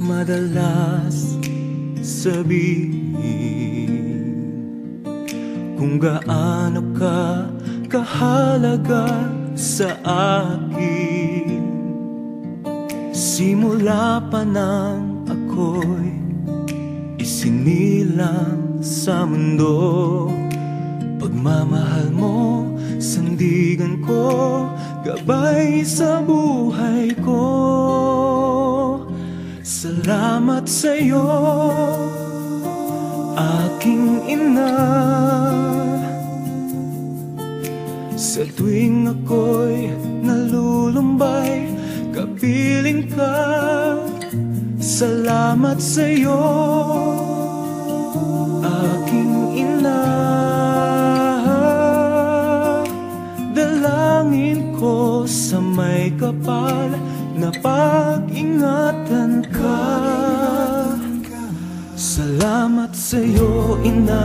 madalas sabihin Kung gaano ka kahalaga sa akin. Simula pa nang ako'y isinilang sa mundo Pagmamahal mo, sandigan ko Gabay sa buhay Salamat sa'yo, aking ina. Sa tuwing ako'y nalulumbay Kapiling ka. Salamat sa'yo Aking ina. Dalangin ko sa may kapal Na pag-ingatan sa'yo, ina.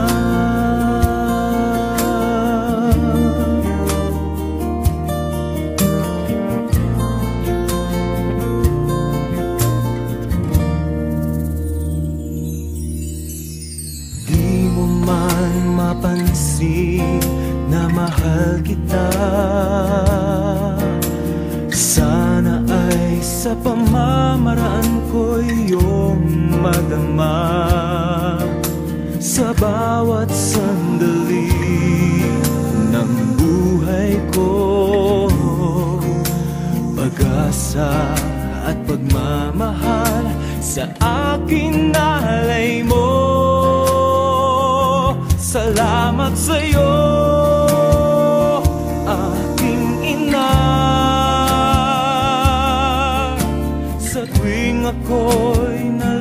Di mo man mapansin na mahal kita. Sana ay sa pamamaraan ko iyong madama Sa bawat sandali ng buhay ko. Pag-asa at pagmamahal sa akin nalay mo. Salamat sa'yo, aking ina. Sa tuwing ako'y na